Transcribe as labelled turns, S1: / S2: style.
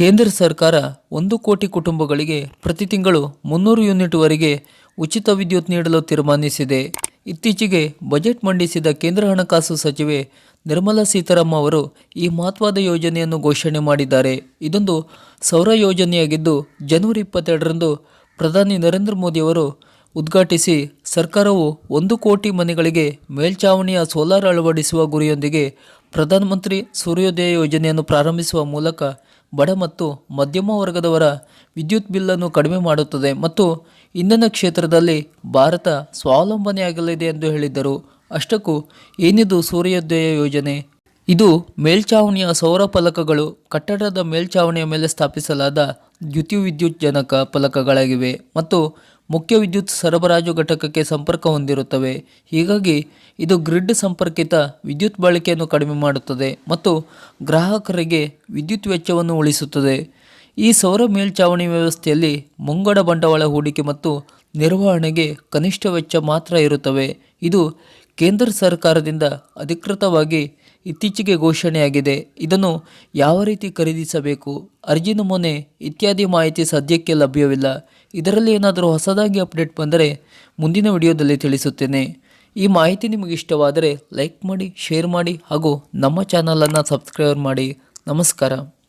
S1: ಕೇಂದ್ರ ಸರ್ಕಾರ ಒಂದು ಕೋಟಿ ಕುಟುಂಬಗಳಿಗೆ ಪ್ರತಿ ತಿಂಗಳು ಮುನ್ನೂರು ಯೂನಿಟ್ವರೆಗೆ ಉಚಿತ ವಿದ್ಯುತ್ ನೀಡಲು ತೀರ್ಮಾನಿಸಿದೆ. ಇತ್ತೀಚೆಗೆ ಬಜೆಟ್ ಮಂಡಿಸಿದ ಕೇಂದ್ರ ಹಣಕಾಸು ಸಚಿವೆ ನಿರ್ಮಲಾ ಸೀತಾರಾಮ್ ಅವರು ಈ ಮಹತ್ವದ ಯೋಜನೆಯನ್ನು ಘೋಷಣೆ ಮಾಡಿದ್ದಾರೆ. ಇದೊಂದು ಸೌರ ಯೋಜನೆಯಾಗಿದ್ದು, ಜನವರಿ ಇಪ್ಪತ್ತೆರಡರಂದು ಪ್ರಧಾನಿ ನರೇಂದ್ರ ಮೋದಿಯವರು ಉದ್ಘಾಟಿಸಿ ಸರ್ಕಾರವು ಒಂದು ಕೋಟಿ ಮನೆಗಳಿಗೆ ಮೇಲ್ಛಾವಣಿಯ ಸೋಲಾರ್ ಅಳವಡಿಸುವ ಗುರಿಯೊಂದಿಗೆ ಪ್ರಧಾನಮಂತ್ರಿ ಸೂರ್ಯೋದಯ ಯೋಜನೆಯನ್ನು ಪ್ರಾರಂಭಿಸುವ ಮೂಲಕ ಬಡ ಮತ್ತು ಮಧ್ಯಮ ವರ್ಗದವರ ವಿದ್ಯುತ್ ಬಿಲ್ಲನ್ನು ಕಡಿಮೆ ಮಾಡುತ್ತದೆ ಮತ್ತು ಇಂಧನ ಕ್ಷೇತ್ರದಲ್ಲಿ ಭಾರತ ಸ್ವಾವಲಂಬನೆಯಾಗಲಿದೆ ಎಂದು ಹೇಳಿದ್ದರು. ಅಷ್ಟಕ್ಕೂ ಏನಿದು ಸೂರ್ಯೋದಯ ಯೋಜನೆ? ಇದು ಮೇಲ್ಛಾವಣಿಯ ಸೌರ ಫಲಕಗಳು ಕಟ್ಟಡದ ಮೇಲ್ಛಾವಣಿಯ ಮೇಲೆ ಸ್ಥಾಪಿಸಲಾದ ದ್ಯುತಿವಿದ್ಯುತ್ ಜನಕ ಫಲಕಗಳಾಗಿವೆ ಮತ್ತು ಮುಖ್ಯ ವಿದ್ಯುತ್ ಸರಬರಾಜು ಘಟಕಕ್ಕೆ ಸಂಪರ್ಕ ಹೊಂದಿರುತ್ತವೆ. ಹೀಗಾಗಿ ಇದು ಗ್ರಿಡ್ ಸಂಪರ್ಕಿತ ವಿದ್ಯುತ್ ಬಳಕೆಯನ್ನು ಕಡಿಮೆ ಮಾಡುತ್ತದೆ ಮತ್ತು ಗ್ರಾಹಕರಿಗೆ ವಿದ್ಯುತ್ ವೆಚ್ಚವನ್ನು ಉಳಿಸುತ್ತದೆ. ಈ ಸೌರ ಮೇಲ್ಛಾವಣಿ ವ್ಯವಸ್ಥೆಯಲ್ಲಿ ಮುಂಗಡ ಬಂಡವಾಳ ಹೂಡಿಕೆ ಮತ್ತು ನಿರ್ವಹಣೆಗೆ ಕನಿಷ್ಠ ವೆಚ್ಚ ಮಾತ್ರ ಇರುತ್ತವೆ. ಇದು ಕೇಂದ್ರ ಸರ್ಕಾರದಿಂದ ಅಧಿಕೃತವಾಗಿ ಇತ್ತೀಚೆಗೆ ಘೋಷಣೆಯಾಗಿದೆ. ಇದನ್ನು ಯಾವ ರೀತಿ ಖರೀದಿಸಬೇಕು, ಅರ್ಜಿ ನಮೂನೆ ಇತ್ಯಾದಿ ಮಾಹಿತಿ ಸದ್ಯಕ್ಕೆ ಲಭ್ಯವಿಲ್ಲ. ಇದರಲ್ಲಿ ಏನಾದರೂ ಹೊಸದಾಗಿ ಅಪ್ಡೇಟ್ ಬಂದರೆ ಮುಂದಿನ ವಿಡಿಯೋದಲ್ಲಿ ತಿಳಿಸುತ್ತೇನೆ. ಈ ಮಾಹಿತಿ ನಿಮಗೆ ಇಷ್ಟವಾದರೆ ಲೈಕ್ ಮಾಡಿ, ಶೇರ್ ಮಾಡಿ ಹಾಗೂ ನಮ್ಮ ಚಾನಲನ್ನು ಸಬ್ಸ್ಕ್ರೈಬ್ ಮಾಡಿ. ನಮಸ್ಕಾರ.